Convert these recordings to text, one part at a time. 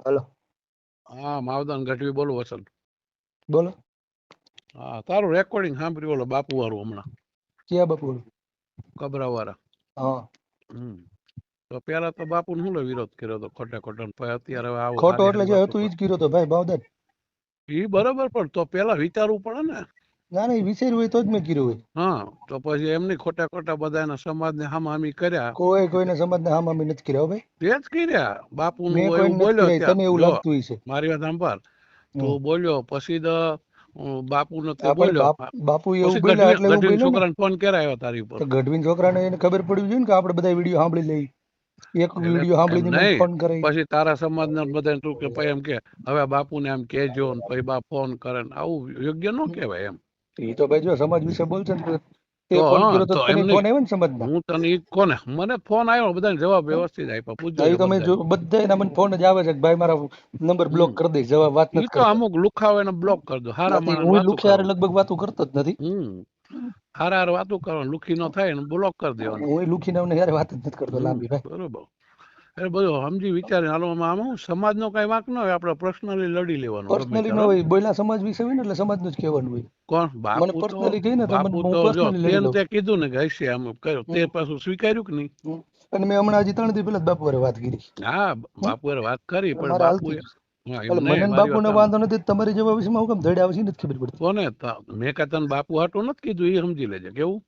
Hello. હા માવદાન ગઢવી બોલું વસંત બોલો. હા તારું રેકોર્ડિંગ સાંભળ્યું ઓલો બાપુ વાળું હમણાં. ક્યાં બાપુ કબરા કબરાવાળા. હા. હમ. તો પેલા તો બાપુ શું વિરોધ કર્યો હતો ખોટે ખોટો ને પછી અત્યારે આવું ખોટો એટલે જે હતું ઈ જ કર્યો તો ભાઈ બાવદાન. કરે. ઈ બરોબર પણ તો પેલા વિચારવું પડે ને. ના ના વિચાર્યું હોય તો જ મેં કર્યું હોય. હા તો પછી એમની ખોટા ખોટા બધાના સમાજને હામામી કર્યા. કોઈ કોઈને સમાજને હામામી નથી કર્યા હો ભાઈ. તે જ કર્યા. બાપુ મેં નું કોઈને નથી બોલ્યો કર્યા તને એવું જો, લાગતું હશે મારી વાત સાંભળ. તું બોલ્યો પછી તો બાપુ ને તે આપણે બોલ્યો. બાપ- બાપુ એવું પછી બોલ્યા ગઢવી બોલ્યો ને. છોકરાને ફોન કરાયો તારી ઉપર. તો ગઢવીન છોકરાને એને ખબર પડવી જોઈએ ને કે આપણે બધા વીડિયો સાંભળી લઈ એક એટલે વીડિયો સાંભળીને એમ મને નહીં. ફોન કરે. પછી તારા સમાજના બધા તું કે પછી એમ કે હવે બાપુને એમ કહેજો ને પછી બા ફોન કરે ને. આવું યોગ્ય ન કહેવાય એમ. એ તો ભાઈ જો સમાજ વિશે બોલશે ને મને ફોન આવ્યો જવાબ વ્યવસ્થિત આપ્યા. પૂછજો તમે જો બધા મને ફોન જ આવે છે કે ભાઈ મારા નંબર બ્લોક કરી દે જવાબ વાત નથી અમુક લુખાવે એને બ્લોક કરી દો. હારા માણસ હું લગભગ વાતો કરતો જ નથી. હારા હારે વાતું લુખી નો થાય બ્લોક કરી દેવાનું. હું લુખી ને યારે વાત જ નથી કરતો લાંબી ભાઈ. બરોબર. એટલે બધું સમજી વિચારી હાલવામાં આમાં સમાજનો કઈ વાંક ન હોય આપણે પર્સનલી લડી લેવાનું પર્સનલી ન હોય બોલા સમાજ વિશે હોય ને એટલે સમાજનું જ કહેવાનું હોય. કોણ? બાપુ મને પર્સનલી કહી ને તો હું પર્સનલી તે કીધું ને કે હશે આમ કર્યો. તે પાછું સ્વીકાર્યું કે નહીં. અને મેં હમણાં હજી ત્રણ દિવસ પહેલા જ બાપુ હારે વાત કરી. હા બાપુ હારે વાત કરી પણ બાપુ મને બાપુ ને બાપુને વાંધો નથી તમારી જેવા વિશે હું કેમ ધડ્યા આવે છે નથી ખબર પડતી. કોને? મેં કાંઈ બાપુ હાટું નથી કીધું એ સમજી લેજે કેવું.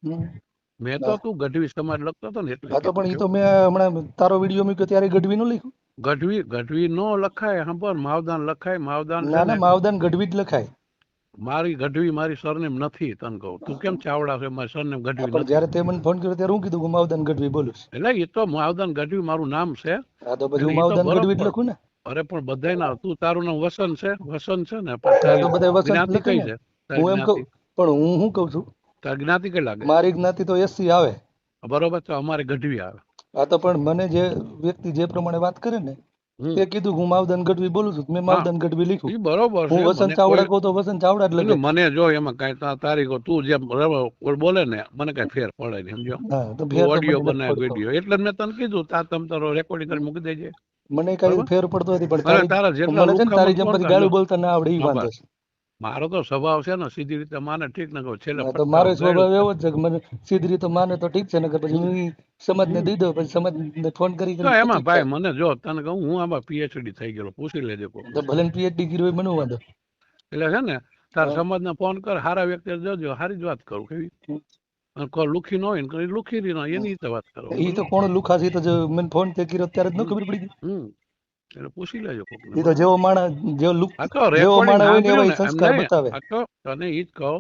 મેં તો તું ગઢવી સમાજ લખતો હતો ને એટલે હા તો પણ એ તો મેં હમણાં તારો વીડિયો મૂક્યો ત્યારે ગઢવી નું લખ્યું? ગઢવી ગઢવી નો લખાય સાંભળ માવદાન લખાય માવદાન ના ને માવદાન ગઢવી જ લખાય. મારી ગઢવી મારી સરનેમ નથી તને કહું. તું કેમ ચાવડા છે? મારી સરનેમ ગઢવી પણ જ્યારે તે મને ફોન કર્યો ત્યારે હું કીધું કે માવદાન ગઢવી બોલું એટલે એ તો માવદાન ગઢવી મારું નામ છે. હા તો પછી માવદાન ગઢવી જ લખું ને? અરે પણ બધાય ના તું તારું નામ વસન છે વસન છે ને પણ બધા વસંત કઈ છે? હું એમ કહું પણ હું શું કહું છું? તારી જ્ઞાતિ કઈ લાગે મારી જ્ઞાતિ તો એસસી આવે. બરોબર તો અમારે ગઢવી આવે. આ તો પણ મને જે વ્યક્તિ જે પ્રમાણે વાત કરે ને તે કીધું હું માવદન ગઢવી બોલું છું મેં માવદન ગઢવી લખ્યું બરોબર હું વસંત ચાવડા કહું તો વસંત ચાવડા જ લખે. મને જો એમાં કઈ તારીખો તારી તું જેમ બોલે ને મને કઈ ફેર પડે નહીં સમજો તો તું તો ઓડિયો નથી વીડિયો. એટલે મેં તને કીધું તા તમ તારો રેકોર્ડિંગ કરી મૂકી દેજે. મને કઈ ફેર પડતો નથી પણ તારા જેટલા તારી જેમ પછી ગાળું બોલતા ના આવડે એ વાંધો છે. મારો તો સ્વભાવ છે ને સીધી રીતે માને ઠીક ને કહું. છેલ્લે તો મારો સ્વભાવ એવો જ છે કે મને સીધી રીતે માને તો ઠીક છે નકર પછી હું સમાજને દઈ દઉં પછી સમાજને ફોન કરી તો એમાં ભાઈ મને જો તને કહું હું આમાં પીએચડી થઈ ગયેલો પૂછી લેજે કોક તો ભલે પીએચડી કર્યો હોય મને વાંધો. એટલે છે ને તાર. સમાજને ફોન કર હારા વ્યક્તિ જોજો હારી જ વાત કરું કેવી? કોઈ લુખી ન હોય ને લુખી રહી એની રીતે વાત કરો. એ તો કોણ લુખા છે તો મને ફોન તે કર્યો ત્યારે જ ન ખબર પડી ગઈ. એટલે પૂછી લેજો કોક ઈ તો જેવો માણસ જેવો લુક જેવો રેકોર્ડિંગ માણસ હોય ને એવા ઈ સંસ્કાર બતાવે. આખો તને ઈ જ કહો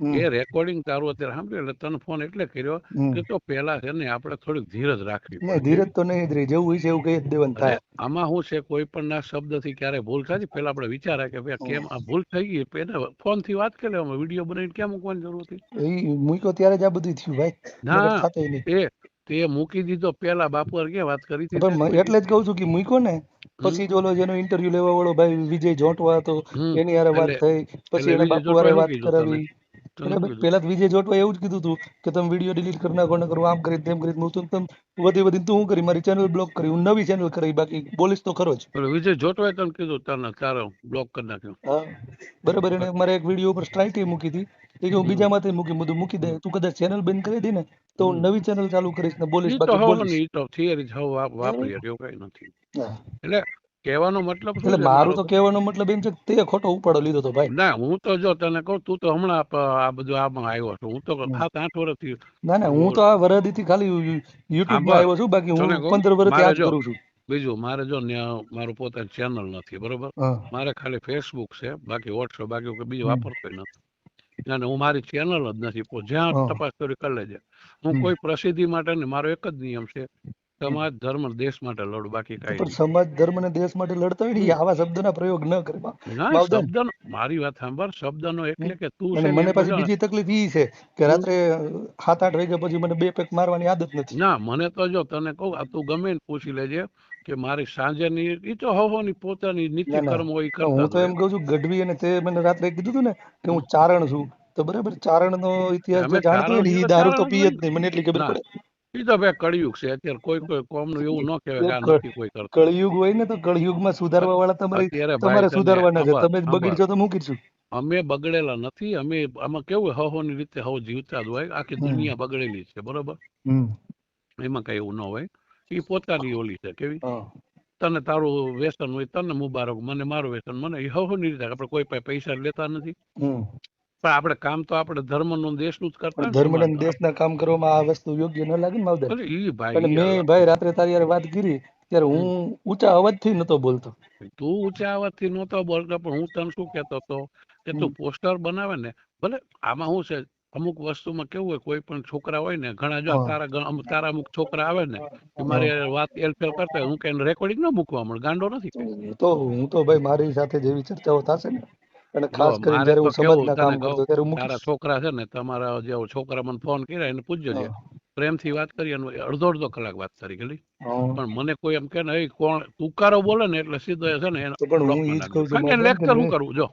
હમ. એ રેકોર્ડિંગ તારું અત્યારે સાંભળ્યું એટલે તને ફોન એટલે કર્યો હમ. કે તો પેલા છે ને આપણે થોડીક ધીરજ રાખવી પડે. ધીરજ તો નહીં જ રહી. જેવું હોય છે એવું કહી જ દેવાનું અને થાય. આમાં શું છે કોઈ પણ ના શબ્દથી ક્યારે ભૂલ થાય પેલા આપણે વિચારે કે ભાઈ કેમ આ ભૂલ થઈ ગઈ તો એને ફોનથી વાત કરી લેવામાં વીડિયો બનાવીને ક્યાં મૂકવાની જરૂર હતી? એ મૂક્યો ત્યારે જ આ બધું થયું ભાઈ. ના નહીં. એ તે મૂકી દીધો. પેલા બાપુ ક્યાં વાત કરી હતી? પણ મ- એટલે જ કહું છું કે મૂક્યો ને પછી જ ઓલો જેનો ઇન્ટરવ્યુ લેવા વાળો ભાઈ વિજય જોટવા હતો એની હારે વાત થઈ પછી એને બાપુ હારે વાત કરાવી? પેલા તો વિજય જોટવા એવું જ કીધું હતું કે તમે વીડિયો ડિલીટ કરી નાખો ને કરું આમ કરી તેમ કરી હું તું તમ વધી વધી તું શું કરી મારી ચેનલ બ્લોક કરી હું નવી ચેનલ કરી બાકી બોલીશ તો ખરો જ. વિજય જોટવાએ તને કીધું તને તારો બ્લોક કરી નાખ્યો. હા બરાબર એને મારે એક વીડિયો ઉપર સ્ટ્રાઇક મૂકી હતી એ કે હું બીજામાંથી મૂકી બધું મૂકી દે. તું કદાચ ચેનલ બંધ કરી દે ને તો હું નવી ચેનલ ચાલુ કરીશ ને બોલીશ બાકી બોલીશ. ઈ તો theory જ હવ વાપ- વાપરીએ એવું કઈ નથી. એટલે કહેવાનો મતલબ એટલે મારું? તો કહેવાનો મતલબ એમ છે કે તે ખોટો ઉપાડો લીધો તો ભાઈ. ના હું તો જો તને કહું તું તો હમણાં આ બધું આમાં આવ્યો છું. હું તો સાત આઠ વર્ષથી ના ના હું તો આ વરદીથી ખાલી યુટ્યુબમાં. આવ્યો છું બાકી હું પંદર વર્ષથી આ કરું છું. બીજું મારે જો મારું પોતાનું ચેનલ નથી બરોબર? મારે ખાલી ફેસબુક છે બાકી વોટ્સઅપ બાકી બીજું. વાપરતો નથી. અને હું મારી ચેનલ જ નથી જ્યાં. તપાસ કરી કરી લેજે. હું કોઈ પ્રસિદ્ધિ માટે નહીં મારો એક જ નિયમ છે. સમાજ ધર્મ દેશ માટે લડ બાકી કાંઈ પણ સમાજ ધર્મ ને દેશ માટે લડતા હોય ને આવા શબ્દના પ્રયોગ ન કરવા શબ્દ મારી વાત સાંભળ શબ્દનો એટલે કે તું અને મને પાછી બીજી તકલીફ ઈ છે કે રાત્રે સાત આઠ વાગ્યા પછી મને બે પેક મારવાની આદત નથી. ના મને તો જો તને કહું આ તું ગમે પૂછી લેજે કે મારી સાંજેની ઈ તો હવોની પોતાની નીતિ કર્મ હોય કરતા હું તો એમ. કહું છું ગઢવી અને તે મને રાત્રે કીધું હતું ને કે હું ચારણ છું તો બરાબર ચારણ નો ઇતિહાસ જાણતો હોય ને દારૂ તો પીએ જ નહીં મને એટલી ખબર પડે ઈ તો ભાઈ કળિયુગ છે. અત્યારે કોઈ કોઈ કોમનું એવું ન કહેવાય કે આ નથી કોઈ કરતું. કળિયુગ હોય ને તો કળિયુગમાં સુધારવા વાળા તમારે તમારે સુધારવાના છે. તમે બગડશો તો હું કરીશું? અમે બગડેલા નથી. અમે આમાં કેવું હહોની રીતે હવ જીવતા જ હોય. આખી દુનિયા બગડેલી છે. બરોબર? એમાં કઈ એવું ન હોય. એ પોતાની ઓલી છે. કેવી? તને તારું વ્યસન હોય તને મુબારક. મને મારું વ્યસન મને એ હહોની રીતે. આપણે કોઈ પાસે પૈસા લેતા નથી. પણ આપણે કામ તો આપણે ધર્મનું દેશનું જ કરતા પણ ને ધર્મ સમાજનું. દેશના કામ કરવામાં આ વસ્તુ યોગ્ય ન લાગે ને માવદર ઈ ભાઈ એટલે મેં ભાઈ રાત્રે તારી વાત કરી ત્યારે હું ઊંચા અવાજથી નતો બોલતો. તું ઊંચા અવાજથી નતો બોલતો પણ હું તને શું કહેતો હતો કે તું પોસ્ટર બનાવે ને ભલે આમાં શું છે અમુક વસ્તુમાં કેવું હોય કોઈ પણ છોકરા હોય ને ઘણા જો તારા તારા અમુક છોકરા આવે ને મારી વાત એલફેલ કરતા હું કઈ રેકોર્ડિંગ ન મૂકવા મળે ગાંડો નથી. તો હું તો ભાઈ મારી સાથે જેવી ચર્ચાઓ થશે ને. અને ખાસ કરીને જ્યારે હું સમાજના કામ કરતો ત્યારે તારા છોકરા છે ને તમારા જે છોકરા મને ફોન કર્યા એને પૂછજો હા. પ્રેમથી વાત કરી અને અડધો અડધો કલાક વાત કરી ગયેલી પણ મને કોઈ એમ કે ને કોણ? તુકારો બોલે ને એટલે સીધો છે ને. છું લેક્ચર હું કરું જો.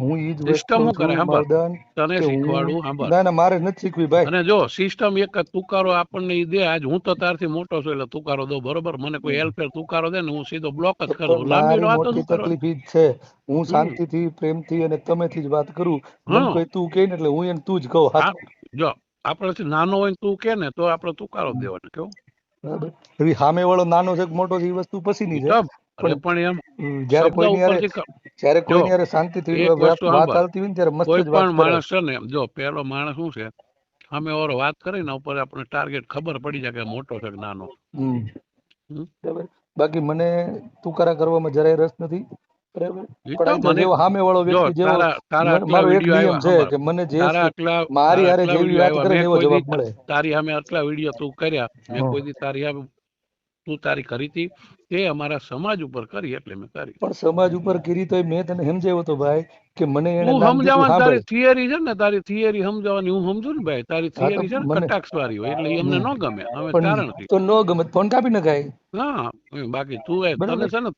હું ઈ જ સિસ્ટમ હું કરે, છું તને શીખવાડું સાંભળ ના ના મારે નથી શીખવી ભાઈ. અને જો સિસ્ટમ એક તુકારો આપણને ઈ દે. આજ હું તો તારથી મોટો છું એટલે તુકારો દો બરોબર? મને કોઈ હેલ્પર તુકારો દે ને હું સીધો બ્લોક જ કરું. લાંબી વાત જ. તકલીફ ઈ છે. હું શાંતિથી પ્રેમથી અને તમેથી જ વાત કરું. મને કોઈ તું કહે ને એટલે હું એને તું જ કહું હા, જો આપણાથી નાનો હોય તું કે ને તો આપણે તુકારો દેવાનો કેવું? સામે વાળો નાનો છે મોટો છે એ વસ્તુ પછીની છે. પણ પણ એમ જ્યારે કોઈની હારે જ્યારે કોઈની હારે શાંતિથી વાત. ચાલતી હોય ને ત્યારે મસ્ત કોઈ પણ માણસ છે ને જો પેલો માણસ શું છે? સામે વાળો વાત કરે ને ઉપર આપણે ટાર્ગેટ ખબર પડી જાય કે મોટો છે કે નાનો. બાકી મને તુકારા કરવામાં જરાય રસ નથી. તારા સામે આટલા વીડિયો તું કર્યા. મેં કોઈ તારી સામે તું તારી કરી હતી તે અમારા સમાજ ઉપર કરી એટલે મેં કરી. પણ સમાજ ઉપર કરી તો મેં તને સમજાવ્યો તો ભાઈ કે મને એને હું સમજાવવાની તારી થિયરી છે ને તારી થિયરી સમજાવવાની હું સમજુ ને ભાઈ તારી થિયરી છે ને કટાક્ષ વાળી હોય એટલે એમને ન ગમે હવે કારણ તો ન ગમે ફોન કાપી નખાય. હા બાકી તું એ. તને છે ને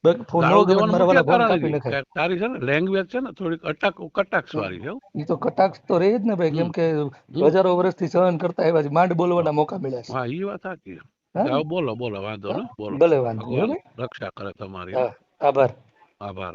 તારી છે ને લેંગ્વેજ છે ને થોડીક અટક કટાક્ષ વાળી છે. ઈ તો કટાક્ષ તો રહે જ ને ભાઈ કેમ કે હજારો વર્ષથી સહન કરતા આવ્યા છે માંડ બોલવાના મોકા મળ્યા છે. હા ઈ વાત સાચી બોલો બોલો વાંધો ને બોલો. ભલે વાંધો. રક્ષા કરે તમારી. આભાર આભાર.